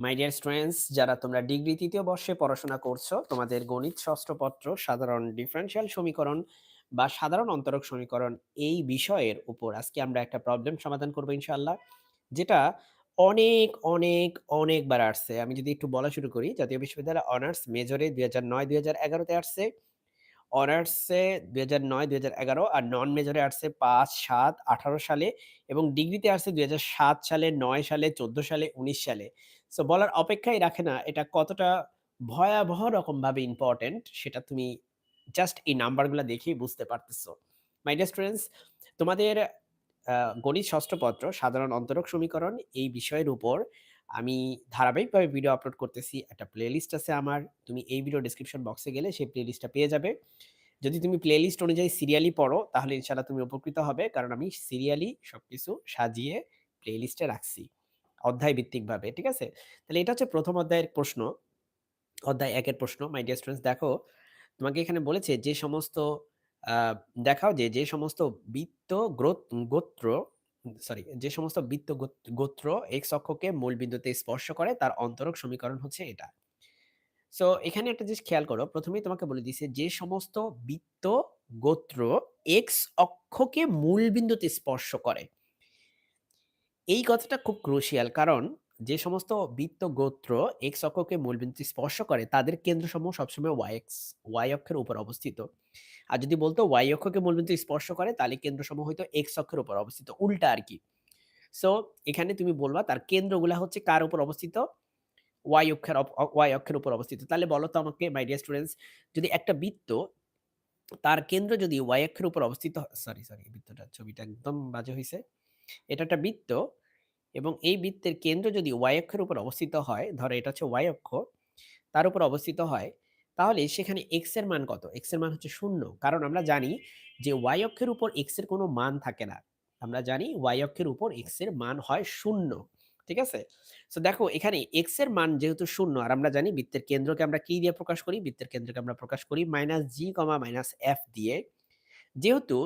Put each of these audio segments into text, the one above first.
My dear students যারা তোমরা degree তৃতীয় বর্ষে পড়াশোনা করছ, তোমাদের গণিত ষষ্ঠ পত্র, সাধারণ ডিফারেনশিয়াল সমীকরণ বা সাধারণ অন্তরক সমীকরণ এই বিষয়ের উপর আজকে আমরা একটা প্রবলেম সমাধান করব ইনশাল্লাহ যেটা অনেক অনেক, অনেকবার আসছে। আমি যদি একটু বলা শুরু করি, জাতীয় বিশ্ববিদ্যালয় অনার্স মেজরে দুই হাজার নয়, দুই হাজার এগারোতে আসছে। অনার্সে দুই হাজার নয়, দুই হাজার এগারো আর নন মেজরে আসছে পাঁচ, সাত, আঠারো সালে এবং ডিগ্রিতে আসছে দুই হাজার সাত সালে, নয় সালে, চোদ্দ সালে, উনিশ সালে। সো বলার অপেক্ষাই রাখে না, এটা কতটা ভয়াবহ রকমভাবে ইম্পর্টেন্ট সেটা তুমি জাস্ট এই নাম্বারগুলো দেখেই বুঝতে পারতেছো। মাই ডিয়ার স্টুডেন্টস তোমাদের গণিত ষষ্ঠপত্র সাধারণ অন্তরক সমীকরণ এই বিষয়ের উপর আমি ধারাবাহিকভাবে ভিডিও আপলোড করতেছি, একটা প্লেলিস্ট আছে আমার, তুমি এই ভিডিও ডিসক্রিপশন বক্সে গেলে সেই প্লেলিস্টটা পেয়ে যাবে। যদি তুমি প্লেলিস্ট অনুযায়ী সিরিয়ালি পড়ো, তাহলে ইনশাল্লাহ তুমি উপকৃত হবে, কারণ আমি সিরিয়ালি সব কিছু সাজিয়ে প্লেলিস্টে রাখছি। অধ্যায় ভিত্তিকভাবে ঠিক আছে? তাহলে এটা হচ্ছে প্রথম অধ্যায়ের প্রশ্ন। অধ্যায় একের প্রশ্ন মাই ডিয়ার স্টুডেন্টস দেখো, তোমাকে এখানে বলেছে যে সমস্ত দেখাও যে যে সমস্ত বৃত্ত গোত্র, সরি, যে সমস্ত বৃত্ত গোত্র এক্স অক্ষকে মূল বিন্দুতে স্পর্শ করে, তার অন্তরক সমীকরণ হচ্ছে এটা। সো এখানে একটা জিনিস খেয়াল করো, প্রথমেই তোমাকে বলে দিছে যে সমস্ত বৃত্ত গোত্র এক্স অক্ষকে মূল বিন্দুতে স্পর্শ করে। এই কথাটা খুব ক্রুশিয়াল কারণ যে সমস্ত বৃত্ত গোত্র এক্স অক্ষকে মূল বিন্দুতে স্পর্শ করে তাদের কেন্দ্রসমূহ সবসময় ওয়াই এক্স ওয়াই অক্ষের উপর অবস্থিত। আর যদি বলতো ওয়াই অক্ষকে মূল বিন্দুতে স্পর্শ করে তাহলে কেন্দ্রসমূহ হয়তো এক্স অক্ষের উপর অবস্থিত, উল্টা আর কি। সো এখানে তুমি বলবা তার কেন্দ্রগুলা হচ্ছে কার উপর অবস্থিত? ওয়াই অক্ষের ওয়াই অক্ষের উপর অবস্থিত। তাহলে বলো তো আমাকে মাই ডিয়ার স্টুডেন্টস যদি একটা বৃত্ত তার কেন্দ্র যদি ওয়াই অক্ষের উপর অবস্থিত সরি সরি বৃত্তটা ছবিটা একদম বাজে হয়েছে এটা একটা বৃত্ত এবং এই বৃত্তের কেন্দ্র যদি ওয়াই অক্ষের উপর অবস্থিত হয়, ধরো এটা হচ্ছে ওয়াই অক্ষ, তার উপর অবস্থিত হয়, তাহলে সেখানে এক্সের মান কত? এক্সের মান হচ্ছে শূন্য। কারণ আমরা জানি যে ওয়াই অক্ষের উপর এক্সের কোনো মান থাকে না। আমরা জানি ওয়াই অক্ষের উপর এক্সের মান হয় শূন্য। ঠিক আছে? তো দেখো, এখানে এক্সের মান যেহেতু শূন্য, আর আমরা জানি বৃত্তের কেন্দ্রকে আমরা কি দিয়ে প্রকাশ করি? বৃত্তের কেন্দ্রকে আমরা প্রকাশ করি minus G comma minus F দিয়ে। যেহেতু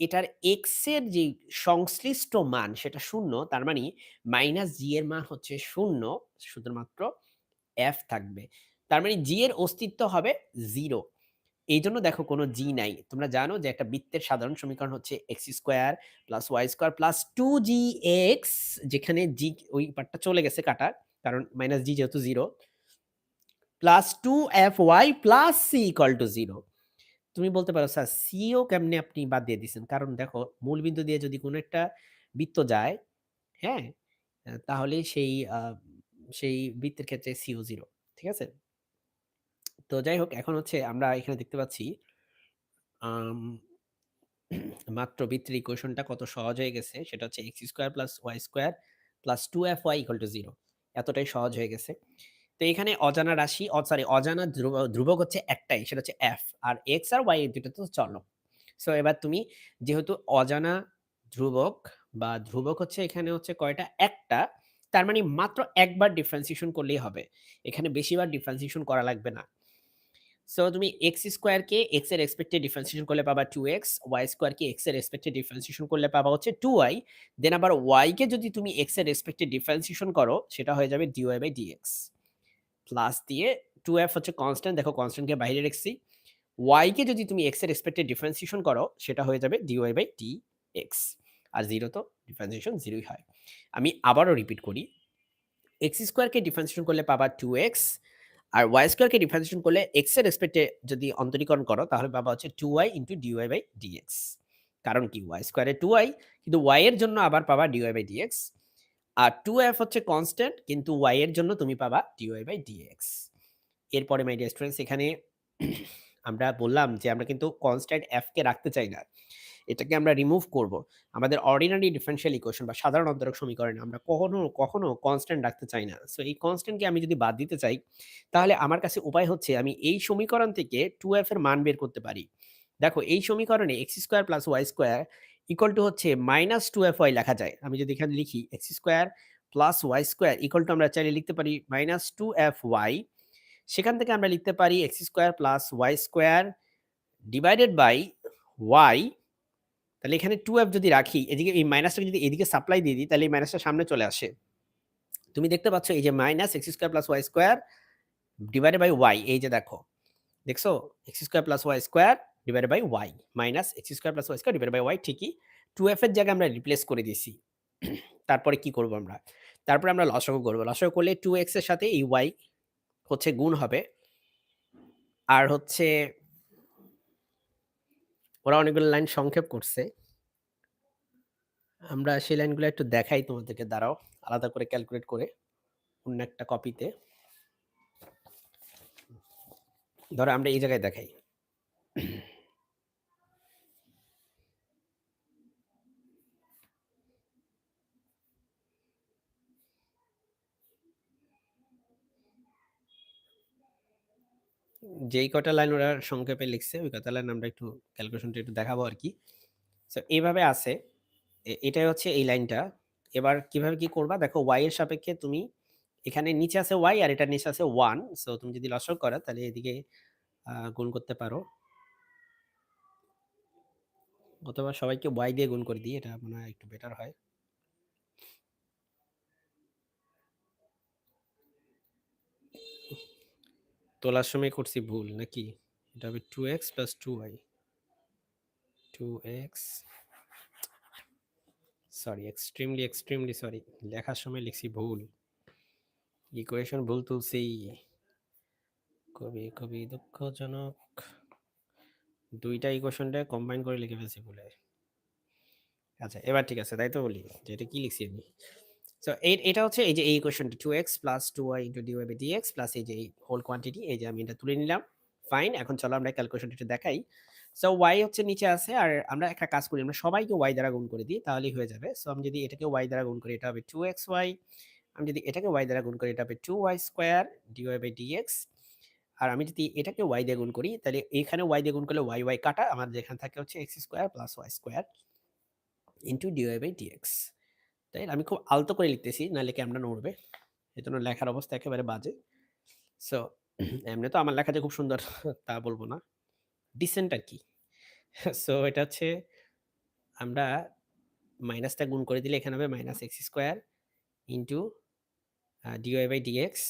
এটার এক্সের যে সংশ্লিষ্ট মান সেটা শূন্য, তার মানে মাইনাস জি এর মান হচ্ছে শূন্য, শুধুমাত্র এফ থাকবে। তার মানে জি এর অস্তিত্ব হবে জিরো এই জন্য দেখো কোনো জি নাই। তোমরা জানো যে একটা বৃত্তের সাধারণ সমীকরণ হচ্ছে X square plus Y square plus two G X যেখানে জি ওই পার্টটা চলে গেছে কাটার, কারণ মাইনাস জি যেহেতু zero plus two F Y plus C equal to zero তুমি বলতে পারো, স্যার সিও কেমনে আপনি বাদ দিয়ে দিচ্ছেন কারণ দেখো মূল বিন্দু দিয়ে যদি কোনো একটা বৃত্ত যায় হ্যাঁ? তাহলে সেই সেই বৃত্তের ক্ষেত্রে সিও জিরো, ঠিক আছে? তো যাই হোক, এখন হচ্ছে আমরা এখানে দেখতে পাচ্ছি মাত্র বৃত্তের ইকুয়েশনটা কত সহজ হয়ে গেছে? সেটা হচ্ছে X square plus Y square plus two F Y equal to zero এতটাই সহজ হয়ে গেছে। তো এখানে অজানা রাশি সরি অজানা ধ্রুব- ধ্রুবক হচ্ছে একটাই, সেটা হচ্ছে এফ আর এক্স আর ওয়াই দুটো তো চলো সো এবার তুমি যেহেতু অজানা ধ্রুবক বা ধ্রুবক হচ্ছে এখানে হচ্ছে কয়টা? একটা, তার মানে মাত্র একবার ডিফারেন্সিয়েশন করলেই হবে। এখানে বেশিবার ডিফারেন্সিয়েশন করা লাগবে না। সো তুমি এক্স স্কোয়ারকে এক্সের এক্সপেক্টেড ডিফারেন্সিয়েশন করলে পাবা টু এক্স ওয়াই স্কোয়ারকে এক্সের এক্সপেক্টেড ডিফারেন্সিয়েশন করলে পাবা হচ্ছে টু ওয়াই দেন আবার ওয়াই কে যদি তুমি এক্সের এক্সপেক্টেড ডিফারেন্সিয়েশন করো, সেটা হয়ে যাবে D Y by D X plus দিয়ে টু এফ হচ্ছে কনস্ট্যান্ট দেখো কনস্ট্যান্টকে বাইরে রেখছি। ওয়াই কে যদি তুমি এক্সের এক্সপেক্টেড ডিফারেন্সিয়েশন করো, সেটা হয়ে যাবে D Y by D X R zero তো ডিফারেন্সিয়েশন জিরোই হয়। আমি আবারও রিপিট করি। এক্স স্কোয়ারকে ডিফারেন্সিয়েশন করলে পাবা টু এক্স আর ওয়াই স্কোয়ারকে ডিফারেন্সিয়েশন করলে এক্সের রেসপেক্টে যদি অন্তরীকরণ করো, তাহলে পাবা হচ্ছে two Y into D Y by D X কারণ কি? ওয়াই স্কোয়ারে টু ওয়াই কিন্তু ওয়াই এর জন্য আবার পাবা D Y by D X R two F হচ্ছে কনস্ট্যান্ট কিন্তু ওয়াই এর জন্য তুমি পাবা ডিওয়াই বাই ডিএক্স এরপরে মাই ডিয়ার স্টুডেন্টস এখানে আমরা বললাম যে আমরা কিন্তু কনস্ট্যান্ট এফ কে রাখতে চাই না। এটাকে আমরা রিমুভ করব। আমাদের অর্ডিনারি ডিফারেনশিয়াল ইকুয়েশন বা সাধারণ অন্তরক সমীকরণে আমরা কখনো কখনো কনস্ট্যান্ট রাখতে চাই না। সো এই কনস্ট্যান্টকে আমি যদি বাদ দিতে চাই, তাহলে আমার কাছে উপায় হচ্ছে আমি এই সমীকরণ থেকে টু এফ এর মান বের করতে পারি। দেখো, এই সমীকরণে X square plus Y square equal to হচ্ছে মাইনাস টু এফ ওয়াই লেখা যায়। আমি যদি এখানে লিখি X square plus Y square equal to আমরা চাইলে লিখতে পারি মাইনাস টু এফ ওয়াই সেখান থেকে আমরা লিখতে পারি x square plus y square divided by y তাহলে এখানে টু এফ যদি রাখি, এদিকে এই মাইনাসটাকে যদি এদিকে সাপ্লাই দিয়ে দিই, তাহলে এই মাইনাসটা সামনে চলে আসে। তুমি দেখতে পাচ্ছ এই যে minus x square plus y square divided by y এই যে দেখো। দেখছ? X square plus y square divided by y minus x square plus y square divided by y ঠিকই টু এফ এর জায়গায় আমরা রিপ্লেস করে দিয়েছি। তারপরে কি করব আমরা? তারপরে আমরা লসগু করব। লসগু করলে টু এক্সের সাথে এই ওয়াই হচ্ছে গুণ হবে। আর হচ্ছে ওরা অনেকগুলো লাইন সংক্ষেপ করছে। আমরা সেই লাইনগুলো একটু দেখাই তোমাদেরকে, দাঁড়াও। আলাদা করে ক্যালকুলেট করে অন্য একটা কপিতে ধরো আমরা এই জায়গায় দেখাই। যেই কটা লাইন ওরা সংক্ষেপে লিখছে, ওই কটা লাইন আমরা একটু ক্যালকুলেশনটা একটু দেখাবো আর কি। সো এইভাবে আছে। এটাই হচ্ছে এই লাইনটা। এবার কীভাবে কি করবা? দেখো ওয়াই এর সাপেক্ষে তুমি এখানে নিচে আছে ওয়াই আর এটা নিচে আছে ওয়ান সো তুমি যদি লসক করো, তাহলে এদিকে গুণ করতে পারো। অথবা সবাইকে ওয়াই দিয়ে গুণ করে দিই, এটা মনে হয় একটু বেটার হয়। তোলার সময় করছি ভুল নাকি? এটা হবে two x plus two y two x sorry extremely extremely sorry লেখার সময় লিখছি ভুল। ইকুয়েশন ভুল তুলছি। কবি কবি দুঃখজনক। দুইটা ইকুয়েশনটা কম্বাইন করে লিখে ফেলছি ভুলে। আচ্ছা এবার ঠিক আছে, তাই তো বলি, যে এটা কি লিখছি আমি? সো এটা হচ্ছে এই যে এই ইকুয়েশনটা two x plus two y into d y by d x plus এই যে হোল কোয়ান্টিটি এই যে আমি এটা তুলে নিলাম। ফাইন এখন চলো আমরা ক্যালকুলেশনটা একটু দেখাই। সো ওয়াই হচ্ছে নিচে আছে, আর আমরা একটা কাজ করি, আমরা সবাইকে ওয়াই দ্বারা গুণ করে দিই, তাহলেই হয়ে যাবে। সো আমি যদি এটাকে ওয়াই দ্বারা গুণ করি, এটা হবে টু এক্স ওয়াই আমি যদি এটাকে ওয়াই দ্বারা গুণ করি, এটা হবে two y square d y by d x আর আমি যদি এটাকে ওয়াই দিয়ে গুণ করি, তাহলে এখানে ওয়াই দিয়ে গুণ করলে ওয়াই ওয়াই কাটা আমাদের যেখানে থাকে হচ্ছে x square plus y square into d y by d x তাই আমি খুব আলতো করে লিখতেছি, নাহলে ক্যামেরা নড়বে? এই জন্য লেখার অবস্থা একেবারে বাজে। সো এমনি তো আমার লেখা যে খুব সুন্দর, তা বলব না। ডিসেন্ট আর কি। সো এটা হচ্ছে আমরা মাইনাসটা গুণ করে দিলে এখানে হবে minus x square into dy by dx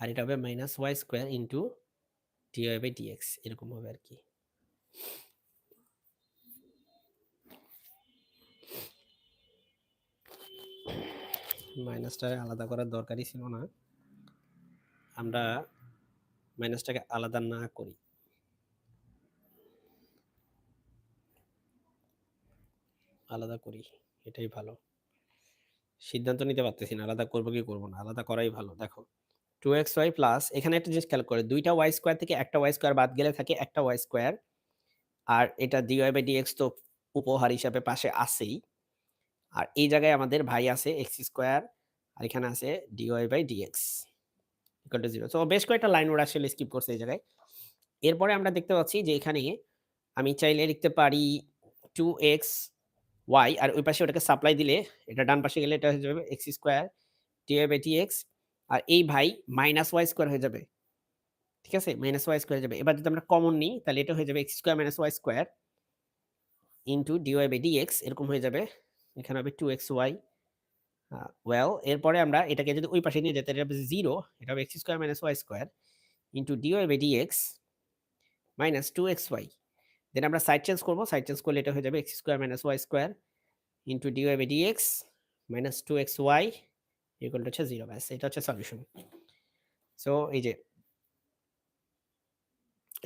আর এটা হবে minus y square into dy by dx এরকম হবে আর কি। মাইনাসটা আলাদা করার দরকারই ছিল না। আমরা মাইনাসটাকে আলাদা না করি। আলাদা করি, এটাই ভালো। সিদ্ধান্ত নিতে পারতেছি না, আলাদা করব কি করব না, আলাদা করাই ভালো। দেখো টু এক্স ওয়াই প্লাস এখানে একটা জিনিস খেয়াল করে, দুইটা ওয়াই স্কোয়ার থেকে একটা ওয়াই স্কোয়ার বাদ গেলে থাকে একটা ওয়াই স্কোয়ার আর এটা d dy by d x তো উপহার হিসাবে পাশে আসেই আর এই জায়গায় আমাদের ভাই আছে এক্স স্কোয়ার আর এখানে আছে dy by dx equal to zero তো বেশ কয়েকটা লাইন ওরা আসলে স্কিপ করছে এই জায়গায়। এরপরে আমরা দেখতে পাচ্ছি যে এখানে আমি চাইলে লিখতে পারি টু এক্স ওয়াই আর ওই পাশে ওটাকে সাপ্লাই দিলে এটা ডান পাশে গেলে এটা হয়ে যাবে x square dy by dx আর এই ভাই মাইনাস ওয়াই স্কোয়ার হয়ে যাবে। ঠিক আছে? মাইনাস ওয়াই স্কোয়ার যাবে। এবার যদি আমরা কমন নিই, তাহলে এটা হয়ে যাবে x square minus y square into dy by dx এরকম হয়ে যাবে। এখানে হবে টু এক্স ওয়াই ওয়েল এরপরে আমরা এটাকে যদি ওই পাশে নিয়ে যেতে এটা হবে জিরো এটা হবে x square minus y square into dy by d x minus two x y then আমরা সাইড চেঞ্জ করব সাইড চেঞ্জ করলে এটা হয়ে যাবে x square minus y square into dy by d x minus two x y equal হচ্ছে zero ব্যাস, এটা হচ্ছে সলিউশন সো এই যে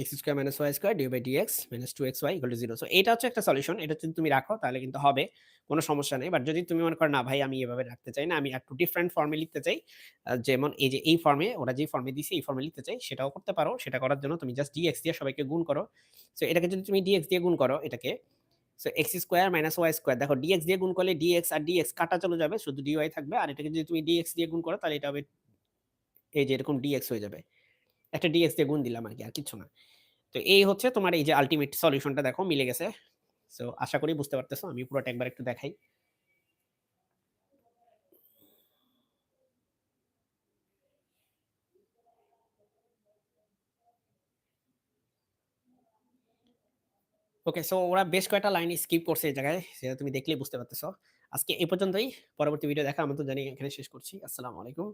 x square minus y square dy by dx minus two x y equal zero so এটা হচ্ছে একটা solution এটা যদি তুমি রাখো, তাহলে কিন্তু হবে, কোনো সমস্যা নেই। বাট যদি তুমি মনে করো, না ভাই, আমি এভাবে রাখতে চাই না, আমি একটু ডিফারেন্ট ফর্মে লিখতে চাই। যেমন এই যে এই ফর্মে ওরা যে ফর্মে দিছে, এই ফর্মে লিখতে চাই, সেটাও করতে পারো। সেটা করার জন্য তুমি জাস্ট ডিএক্স দিয়ে সবাইকে গুণ করো। সো এটাকে যদি তুমি ডিএক্স দিয়ে গুণ করো, এটাকে so x square minus y square দেখো ডিএক্স দিয়ে গুণ করলে ডিএক্স আর ডিএক্স কাটা চলে যাবে, শুধু ডিওয়াই থাকবে। আর এটাকে যদি তুমি ডিএক্স দিয়ে গুণ করো, তাহলে এটা হবে, এই যে এরকম ডিএক্স হয়ে যাবে। একটা ডিএক্স দিয়ে গুণ দিলাম আর কি আর কিছু না তো এই হচ্ছে তোমার এই যে আলটিমেট সলিউশনটা দেখো, মিলে গেছে সো আশা করি বুঝতে পারতেছো, আমি পুরোটা একবার একটু দেখাই ওকে সো ওরা বেশ কয়েকটা লাইন স্কিপ করছে এই জায়গায়, সেটা তুমি দেখলেই বুঝতে পারতেছো আজকে এ পর্যন্তই। পরবর্তী ভিডিও দেখা আমি তো জানি এখানে শেষ করছি। আসসালামু আলাইকুম।